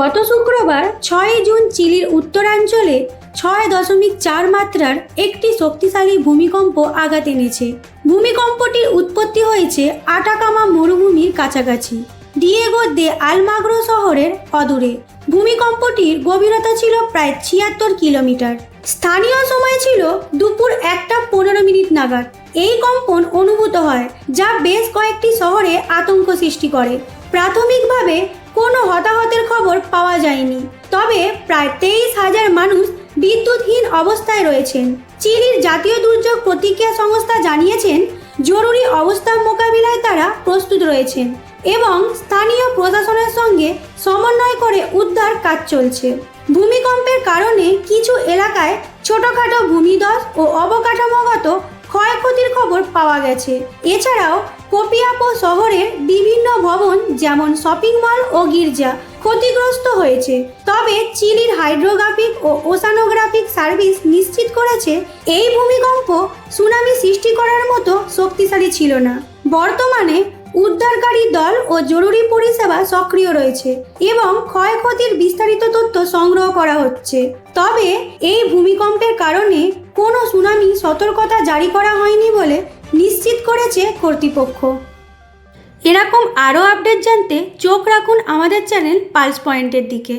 গত শুক্রবার ছয় জুন চিলির উত্তরাঞ্চলে ছয় দশমিক চার মাত্রার একটি শক্তিশালী ভূমিকম্প আঘাত এনেছে। ভূমিকম্পটির উৎপত্তি হয়েছে আটাকামা মরুভূমির কাছাকাছি, ডিয়েগো দে আলমাগ্রো শহরের অদূরে। ভূমিকম্পটির গভীরতা ছিল প্রায় ছিয়াত্তর কিলোমিটার। স্থানীয় সময় ছিল দুপুর একটা পনেরো মিনিট নাগাদ। এই কম্পন অনুভূত হয়, যা বেশ কয়েকটি শহরে আতঙ্ক সৃষ্টি করে। প্রাথমিকভাবে খবর পাওয়া যায়নি। তবে প্রায় তেইশ হাজার মানুষ বিদ্যুৎহীন অবস্থায় রয়েছেন। চিলির জাতীয় দুর্যোগ প্রতিক্রিয়া সংস্থা জানিয়েছেন, জরুরি অবস্থা মোকাবিলায় তারা প্রস্তুত রয়েছেন এবং স্থানীয় প্রশাসনের সঙ্গে সমন্বয় করে উদ্ধার কাজ চলছে। ভূমিকম্পের কারণে কিছু এলাকায় ছোটখাটো ভূমিধস ও অবকাঠামোগত ক্ষয়ক্ষতির খবর পাওয়া গেছে। এছাড়াও কোপিয়াপো শহরের বিভিন্ন ভবন যেমন শপিং মল ও গির্জা ক্ষতিগ্রস্ত হয়েছে। তবে চিলির হাইড্রোগ্রাফিক ও ওসানোগ্রাফিক সার্ভিস নিশ্চিত করেছে, এই ভূমিকম্প সুনামি সৃষ্টি করার মতো শক্তিশালী ছিল না। বর্তমানে উদ্ধারকারী দল ও জরুরি পরিষেবা সক্রিয় রয়েছে এবং ক্ষয়ক্ষতির বিস্তারিত তথ্য সংগ্রহ করা হচ্ছে। তবে এই ভূমিকম্পের কারণে কোনো সুনামি সতর্কতা জারি করা হয়নি বলে নিশ্চিত করেছে কর্তৃপক্ষ। এরকম আরও আপডেট জানতে চোখ রাখুন আমাদের চ্যানেল পালস পয়েন্টের দিকে।